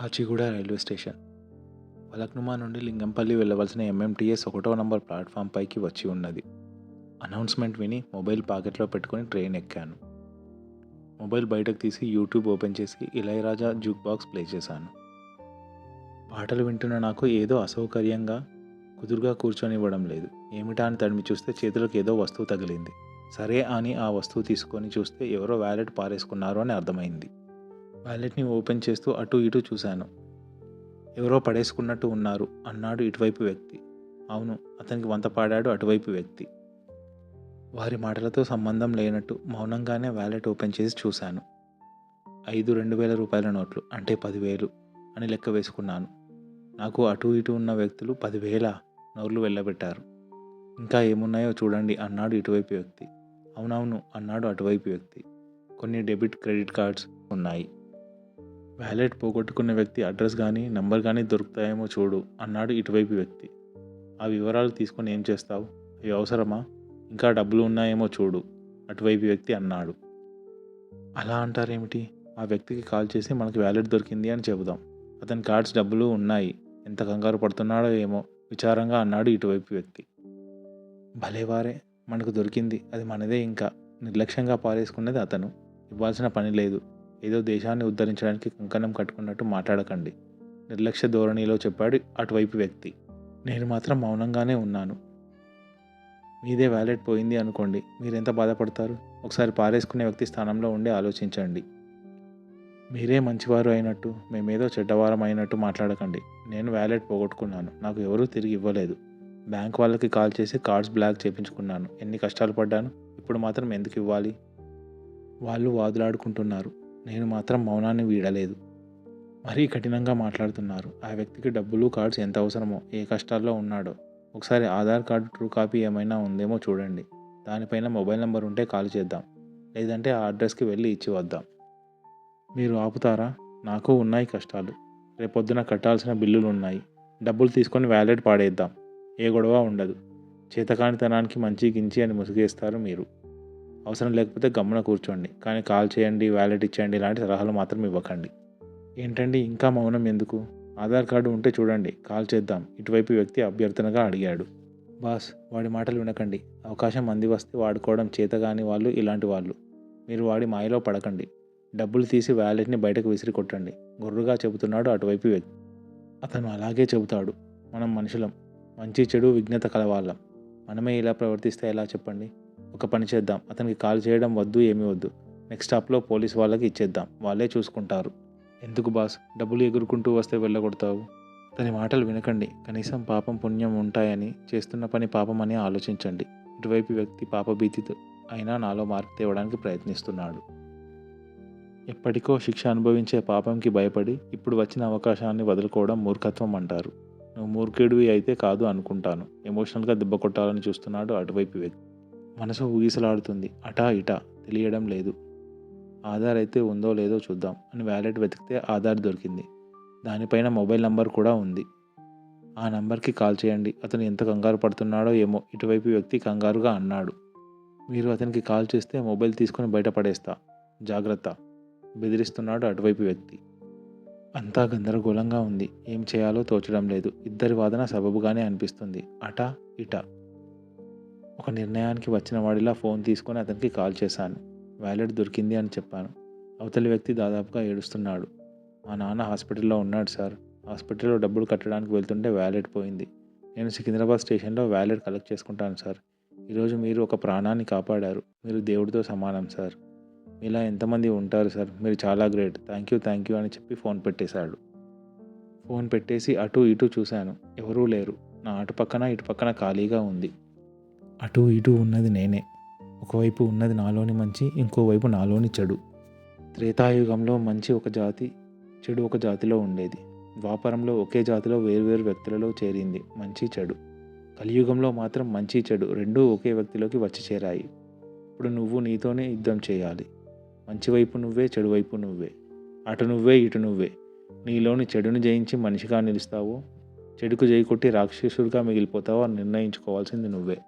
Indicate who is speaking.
Speaker 1: Kachiguda railway station. Falaknuma నుండి లింగంపల్లి వెళ్ళవలసిన MMTS ఒకటో నంబర్ ప్లాట్ఫామ్ పైకి వచ్చి ఉన్నది. అనౌన్స్మెంట్ విని మొబైల్ పాకెట్లో పెట్టుకొని ట్రైన్ ఎక్కాను. మొబైల్ బయటకు తీసి యూట్యూబ్ ఓపెన్ చేసి ఇళయరాజా జూక్ బాక్స్ ప్లే చేశాను. పాటలు వింటున్న నాకు ఏదో అసౌకర్యంగా కుదురుగా కూర్చొనివ్వడం లేదు. ఏమిటా అని తడిమి చూస్తే చేతులకు ఏదో వస్తువు తగిలింది. సరే అని ఆ వస్తువు తీసుకొని చూస్తే ఎవరో వ్యాలెట్ పారేసుకున్నారు అని అర్థమైంది. వ్యాలెట్ని ఓపెన్ చేస్తూ అటు ఇటు చూశాను. ఎవరో పడేసుకున్నట్టు ఉన్నారు అన్నాడు ఇటువైపు వ్యక్తి. అవును అతనికి వంత పాడాడు అటువైపు వ్యక్తి. వారి మాటలతో సంబంధం లేనట్టు మౌనంగానే వ్యాలెట్ ఓపెన్ చేసి చూశాను. ఐదు రెండు వేల రూపాయల నోట్లు అంటే పదివేలు అని లెక్క వేసుకున్నాను. నాకు అటు ఇటు ఉన్న వ్యక్తులు పదివేల నోర్లు వెళ్ళబెట్టారు. ఇంకా ఏమున్నాయో చూడండి అన్నాడు ఇటువైపు వ్యక్తి. అవునవును అన్నాడు అటువైపు వ్యక్తి. కొన్ని డెబిట్ క్రెడిట్ కార్డ్స్ ఉన్నాయి. వ్యాలెట్ పోగొట్టుకున్న వ్యక్తి అడ్రస్ కానీ నంబర్ కానీ దొరుకుతాయేమో చూడు అన్నాడు ఇటువైపు వ్యక్తి. ఆ వివరాలు తీసుకొని ఏం చేస్తావు? అవి అవసరమా? ఇంకా డబ్బులు ఉన్నాయేమో చూడు అటువైపు వ్యక్తి అన్నాడు. అలా అంటారేమిటి? ఆ వ్యక్తికి కాల్ చేసి మనకి వ్యాలెట్ దొరికింది అని చెబుదాం. అతని కార్డ్స్ డబ్బులు ఉన్నాయి. ఎంత కంగారు పడుతున్నాడో ఏమో విచారంగా అన్నాడు ఇటువైపు వ్యక్తి. భలేవారే మనకు దొరికింది. అది మనదే ఇంకా. నిర్లక్ష్యంగా పారేసుకున్నది అతను. ఇవ్వాల్సిన పని లేదు. ఏదో దేశాన్ని ఉద్ధరించడానికి కంకణం కట్టుకున్నట్టు మాట్లాడకండి. నిర్లక్ష్య ధోరణిలో చెప్పాడు అటువైపు వ్యక్తి. నేను మాత్రం మౌనంగానే ఉన్నాను. మీదే వ్యాలెట్ పోయింది అనుకోండి మీరెంత బాధపడతారు? ఒకసారి పారేసుకునే వ్యక్తి స్థానంలో ఉండి ఆలోచించండి. మీరే మంచివారు అయినట్టు మేమేదో చెడ్డవారం అయినట్టు మాట్లాడకండి. నేను వ్యాలెట్ పోగొట్టుకున్నాను నాకు ఎవరూ తిరిగి ఇవ్వలేదు. బ్యాంక్ వాళ్ళకి కాల్ చేసి కార్డ్స్ బ్లాక్ చేయించుకున్నాను ఎన్ని కష్టాలు పడ్డాను? ఇప్పుడు మాత్రం ఎందుకు ఇవ్వాలి? వాళ్ళు వాదులాడుకుంటున్నారు. నేను మాత్రం మౌనాన్ని వీడలేదు. మరీ కఠినంగా మాట్లాడుతున్నారు. ఆ వ్యక్తికి డబ్బులు కార్డ్స్ ఎంత అవసరమో ఏ కష్టాల్లో ఉన్నాడో. ఒకసారి ఆధార్ కార్డు ట్రూ కాపీ ఏమైనా ఉందేమో చూడండి. దానిపైన మొబైల్ నెంబర్ ఉంటే కాల్ చేద్దాం. లేదంటే ఆ అడ్రస్కి వెళ్ళి ఇచ్చి వద్దాం. మీరు ఆపుతారా? నాకు ఉన్నాయి కష్టాలు. రేపొద్దున కట్టాల్సిన బిల్లులు ఉన్నాయి డబ్బులు తీసుకొని వ్యాలెట్ పాడేద్దాం. ఏ గొడవ ఉండదు. చేతకానితనానికి మంచి గించి అని ముసుగేస్తారు మీరు. అవసరం లేకపోతే గమ్మున కూర్చోండి. కానీ కాల్ చేయండి వ్యాలెట్ ఇచ్చేయండి ఇలాంటి సలహాలు మాత్రం ఇవ్వకండి. ఏంటండి ఇంకా మౌనం ఎందుకు? ఆధార్ కార్డు ఉంటే చూడండి కాల్ చేద్దాం. ఇటువైపు వ్యక్తి అభ్యర్థనగా అడిగాడు. బాస్ వాడి మాటలు వినకండి. అవకాశం అంది వస్తే వాడుకోవడం చేతగాని వాళ్ళు ఇలాంటి వాళ్ళు. మీరు వాడి మాయలో పడకండి. డబ్బులు తీసి వ్యాలెట్ని బయటకు విసిరి కొట్టండి. గుర్రుగా చెబుతున్నాడు అటువైపు వ్యక్తి. అతను అలాగే చెబుతాడు. మనం మనుషులం. మంచి చెడు విఘ్నత కలవాళ్ళం. మనమే ఇలా ప్రవర్తిస్తే ఎలా చెప్పండి? ఒక పని చేద్దాం. అతనికి కాల్ చేయడం వద్దు ఏమీ వద్దు. నెక్స్ట్ స్టాప్లో పోలీస్ వాళ్ళకి ఇచ్చేద్దాం. వాళ్ళే చూసుకుంటారు. ఎందుకు బాస్? డబ్బులు ఎగురుకుంటూ వస్తే వెళ్ళగొడతావు. అతని మాటలు వినకండి. కనీసం పాపం పుణ్యం ఉంటాయని చేస్తున్న పని పాపం అని ఆలోచించండి. ఇటువైపు వ్యక్తి పాపభీతితో అయినా నాలో మార్పు తేవడానికి ప్రయత్నిస్తున్నాడు. ఎప్పటికో శిక్ష అనుభవించే పాపంకి భయపడి ఇప్పుడు వచ్చిన అవకాశాన్ని వదులుకోవడం మూర్ఖత్వం అంటారు. నువ్వు మూర్ఖుడివి అయితే కాదు అనుకుంటాను. ఎమోషనల్గా దెబ్బ కొట్టాలని చూస్తున్నాడు అటువైపు వ్యక్తి. మనసు ఊగిసలాడుతుంది. అటా ఇటా తెలియడం లేదు. ఆధార్ అయితే ఉందో లేదో చూద్దాం అని వ్యాలెట్ వెతికితే ఆధార్ దొరికింది. దానిపైన మొబైల్ నంబర్ కూడా ఉంది. ఆ నంబర్కి కాల్ చేయండి. అతను ఎంత కంగారు పడుతున్నాడో ఏమో ఇటువైపు వ్యక్తి కంగారుగా అన్నాడు. మీరు అతనికి కాల్ చేస్తే మొబైల్ తీసుకొని బయటపడేస్తా. జాగ్రత్త. బెదిరిస్తున్నాడు అటువైపు వ్యక్తి. అంతా గందరగోళంగా ఉంది. ఏం చేయాలో తోచడం లేదు. ఇద్దరి వాదన సబబుగానే అనిపిస్తుంది. అటా ఇటా. ఒక నిర్ణయానికి వచ్చిన వాడిలా ఫోన్ తీసుకొని అతనికి కాల్ చేశాను. వ్యాలెట్ దొరికింది అని చెప్పాను. అవతలి వ్యక్తి దాదాపుగా ఏడుస్తున్నాడు. మా నాన్న హాస్పిటల్లో ఉన్నాడు సార్. హాస్పిటల్లో డబ్బులు కట్టడానికి వెళ్తుంటే వ్యాలెట్ పోయింది. నేను సికింద్రాబాద్ స్టేషన్లో వ్యాలెట్ కలెక్ట్ చేసుకుంటాను సార్. ఈరోజు మీరు ఒక ప్రాణాన్ని కాపాడారు. మీరు దేవుడితో సమానం సార్. ఇలా ఎంతమంది ఉంటారు సార్? మీరు చాలా great. Thank you thank you అని చెప్పి ఫోన్ పెట్టేశాడు. ఫోన్ పెట్టేసి అటు ఇటు చూశాను. ఎవరూ లేరు. నా అటు పక్కన ఇటు పక్కన ఖాళీగా ఉంది. అటు ఇటు ఉన్నది నేనే. ఒకవైపు ఉన్నది నాలోని మంచి ఇంకోవైపు నాలోని చెడు. త్రేతాయుగంలో మంచి ఒక జాతి చెడు ఒక జాతిలో ఉండేది. ద్వాపరంలో ఒకే జాతిలో వేరువేరు వ్యక్తులలో చేరింది మంచి చెడు. కలియుగంలో మాత్రం మంచి చెడు రెండూ ఒకే వ్యక్తిలోకి వచ్చి చేరాయి. ఇప్పుడు నువ్వు నీతోనే యుద్ధం చేయాలి. మంచి వైపు నువ్వే చెడు వైపు నువ్వే. అటు నువ్వే ఇటు నువ్వే. నీలోని చెడును జయించి మనిషిగా నిలుస్తావో చెడుకు జయకొట్టి రాక్షసుడిగా మిగిలిపోతావో అని నిర్ణయించుకోవాల్సింది నువ్వే.